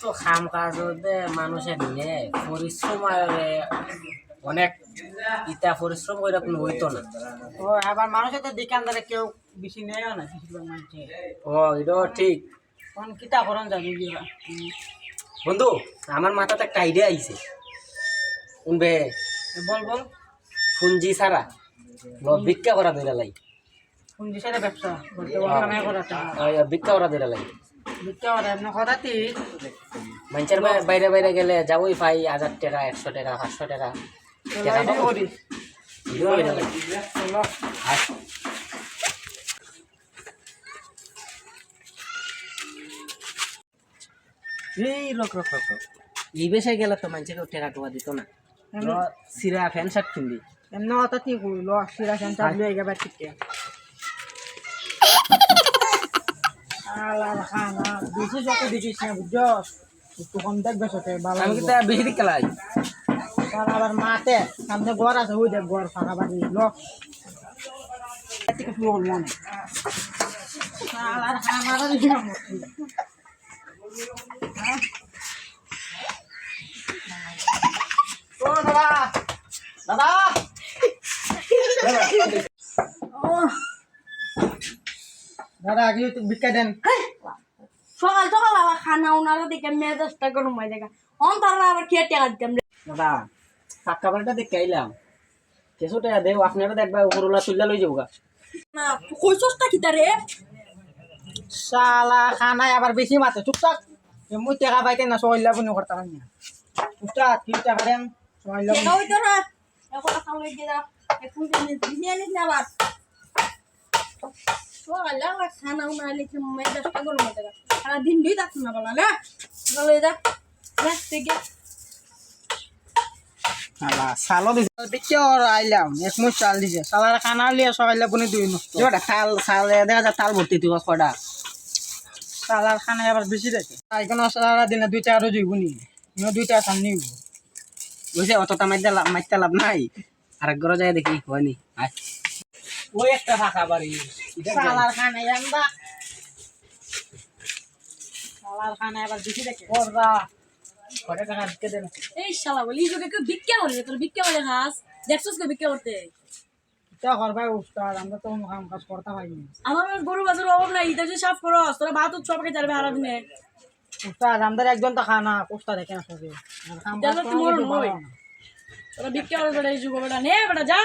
তো খাম কাজ মানুষের নিয়ে পরিশ্রম অনেক ইটা পরিশ্রম করে কোনো হইতো না। ও আবার মানুষের তো দোকানদারে কেউ বেশি নেয়ও না কিছু লোক ও এটাও ঠিক। কোন কিতা করন যাবি বন্ধু আমার মাথাতে একটা আইডিয়া আইছে। শুনবে? বল বল। পুঞ্জি ল ভিক্ষা করা ধরে লাই। কোন দিশারে ব্যবসা ভিক্ষা করা ধরে লাই। মানুষের বাইরে বাইরে গেলে যাবই পাই হাজার টাকা একশো টাকা পাঁচশো টাকা। এই বেশে গেলে তো মানুষের টাকা টোকা দিত না। ল, সিরা ফ্যান শার্ট কিনবি এমনি কইল সিরা সেন্টার লিয়ে গেবার ঠিক আলা খানা বেশি যত দেখিস না বুঝছস একটু কম দেখবে সাথে ভালো আমি কিন্তু বেশি দিক খেলাই। তার আবার মাতে সামনে ঘর আছে ওই দেখ ঘর ফাঁকা বাড়ি মনে দাদা ও দাদা আগে ভিক্ষা দেন। সকাল সকাল আবার খানা উনারা দেখে মেজাজটা গরম হয়ে দেখা অন তারা আবার খেয়ে টেকা দিতাম দাদা টাকা বাড়িটা দেখে আইলাম। কেসো টাকা দেও আপনারা দেখবা উপরওয়ালা তুললা লই যাব না কইছসটা কি তারে? শালা খানায় আবার বেশি মাতে চুপচাপ মুই টাকা পাইতে না সহল্লা বুনি করতে পারি না। চুপচাপ কি টাকা দেন সহল্লা হইতো না। এখন খাওয়া দিয়ে দাও। এখন দিয়ে নিস না আবার। সকাল আবার খানা উনারা লিখে মেজাজটা গরম হয়ে দেখা সারা দিন দুই থাকতো না বলা না? বলে দা দেখ থেকে। শালা সালো দিছে। দেখছি ওর আইলাম এক মুঠ চাল দিছে। শালার খানা লিয়ে সহল্লা বুনি দুই নষ্ট যেটা থাল থাল দেখা যায় থাল ভর্তি তুই কটা শালার খানায় আবার বেশি দেখে। এখানে সারা দিনে দুই টাকা রোজ বুনি ইনো দুই টাকা সামনে বুঝছে অতটা মাইতে লাভ মাইতে লাভ নাই। আরেক ঘরে যায় দেখি হয়নি ওই একটা ফাঁকা বাড়ি। শালার খানায় আমরা শালার খানায় আবার বেশি দেখে। ওরা কটা টাকা দিতে দেন এই শালা বলি তোকে কেউ ভিক্ষা করে তোর ভিক্ষা করে খাস। দেখছস কেউ ভিক্ষা করতে? তা করবাই উস্তাদ আমরা তো কাম কাজ করতে পারিনি আমার গরু বাজার অভাব নাই এটা সাফ করস তোরা ভাত সবকে যাবে হারা দিনে উস্তাদ আমাদের একজন তো খানা উস্তাদ দেখে দেখো মরণ। তোরা ভিক্ষা করে বেটা এই যুগ নে যা।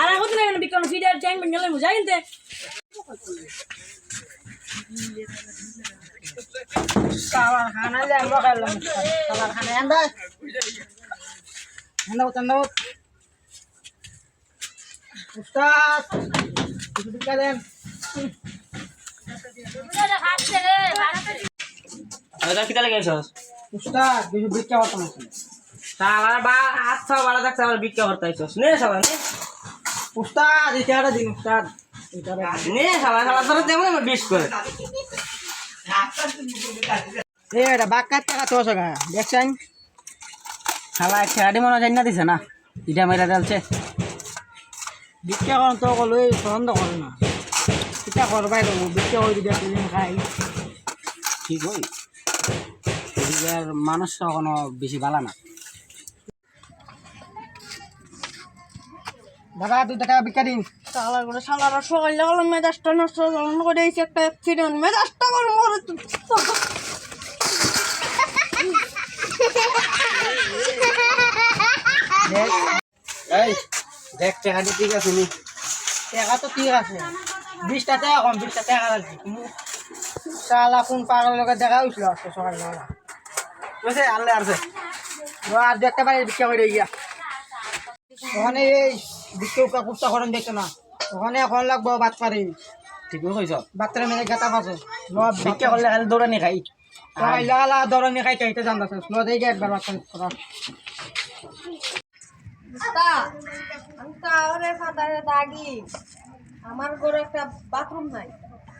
আর এখন না কেন ভিক্ষা ফিডার ট্যাঙ্ক যাই উস্তাদ। কিছু দিকা দেন দাদা কিতা লাগে এসস উস্তাদ কিছু ভিক্ষা করতাম আসলে। তাহলে বা ছাও ভালো থাকছে আবার ভিক্ষা করতে আইসস নে সবাই, নে উস্তাদ এটা দিন, উস্তাদ এটা নে দেবো এটা বাক্কার টাকা তো গা, দেখছেন? হয় না দিছে না, ইটা মেরা করেন তো, কলো পছন্দ করে না। কিতা করবাই দেবো ভিক্ষা করে একদিন খাই। ঠিক হই মানুষ কখনো বেশি ভালো না। দাদা দুই টাকা ভিক্ষা দিন। করে শালার সকাল সকাল মেজাজটা নষ্ট যখন করে দিয়েছে একটা অ্যাক্সিডেন্ট মেজাজটা করে এই দেখ ঠিক আছে নি? টাকা তো ঠিক আছে। বিশটা টাকা কম বিশটা টাকা তুমি শালা কোন পাগলের লগে দেখা হয়েছিল আজকে সকাল বেলা বুঝছে? আনলে আসছে ও আর দু একটা বাড়ি ভিক্ষা করে গিয়া। ওখানে এই করেন দেখছ না। ওখানে এখন লাগবো বাত পারি ঠিকই কইছ বাচ্চারা মেরে গেতা পাশে ভিক্ষা করলে খালি দৌড়ানি খাই। লাগালা খাই খাইতে জানতেছে স্লো দিয়ে একবার বাচ্চা করা আমি তো আরে আমার ঘরে একটা বাথরুম নাই।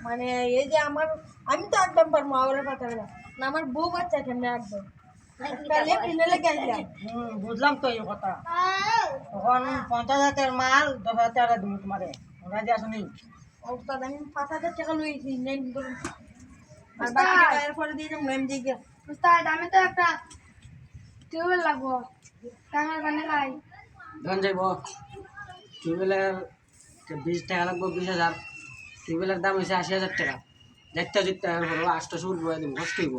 মানে এই যে আমার আমি তো একদম পারব আওরে ফাদারে না আমার বউ বাচ্চা কেমনে একদম। বুঝলাম তো এই কথা। তখন পঞ্চাশ হাজার মাল দশ হাজার টাকা দিব তোমারে ওরা যে আসুনি ওস্তাদ আমি পাঁচ হাজার টাকা লইছি নেন করুন আর বাকি টাকা এরপরে দিয়ে যাব এম দিয়ে উস্তাদ আমি তো একটা টিউবওয়েল লাগবো। কানে লাই। ধন যাইব। টিউবওয়েলের বিশ টাকা লাগবো বিশ হাজার। টিউবওয়েলের দাম হয়েছে আশি হাজার টাকা। দেখতে যেতে হবে আটশোশো উঠবো একদম কষ্ট হইব।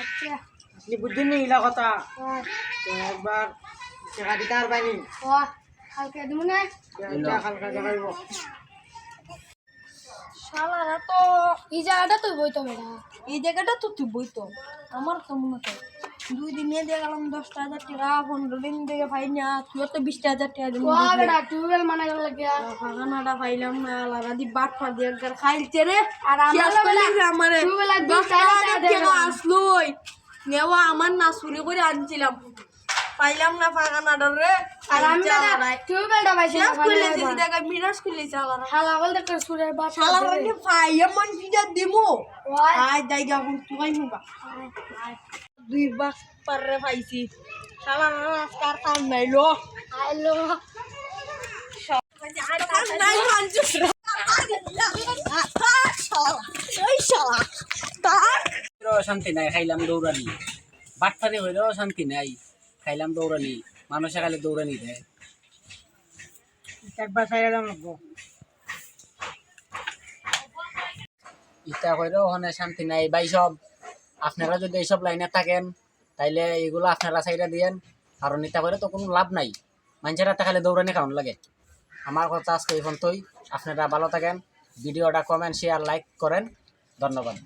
আচ্ছা। আপনি বুদ্ধি নেই ইলা কথা। ওই তো একবার টাকা দিতে আর পাইনি কালকে দিব না। কালকে দেখাইব শালারা তো এই জায়গাটা তুই বইতো বেটা এই জায়গাটা তো তুই বইতো। আমার তো মনে হয় দুই দিন দিয়ে গেলাম দশটা হাজার টাকা পনেরো দিন পাই না তো বিশটা হাজার টাকা বেটা টিউবওয়েল মানে পাইলাম না লারা দি বাট দিয়ে একবার খাইলছে রে। আর আমার শেষ করে দিছে আমারে টিউবওয়েল দশটা হাজার টাকা টাকা আসলোই। নেওয়া আমার না চুরি করে আনছিলাম। পাইলাম না ফাঁকানাটা রে। আর আমি টিউবওয়েলটা পাইছি শেষ করে দিয়েছি দেখা মিরাজ করে চালারা হালা বলতে একটা সুরের বাপ শালা মানে পাইয়া মন ফিজা দিমু। ওই আয় জায়গা এখন তুই হুবা দুই বাস পারে পাইছি। শালা না আর কাম নাই লো। হ্যালো কাম নাই মানছিস এই শালা তার শান্তি নাই খাইলাম দৌড়ানি বাটপানি হইলেও শান্তি নাই। খাইলাম দৌড়ানি মানুষে খালি দৌড়ানি দেয়। একবার সাইডে দাম লাগবো শান্তি নাই ভাই সব আপনারা যদি এইসব লাইনে থাকেন তাইলে এগুলো আপনারা সাইডে দিয়েন কারণ ইটা করে তো কোনো লাভ নাই। মানুষের একটা খালি দৌড়ানি কারণ লাগে। আমার কথা আজকে এই পর্যন্তই। আপনারা ভালো থাকেন ভিডিওটা কমেন্ট শেয়ার লাইক করেন। ধন্যবাদ।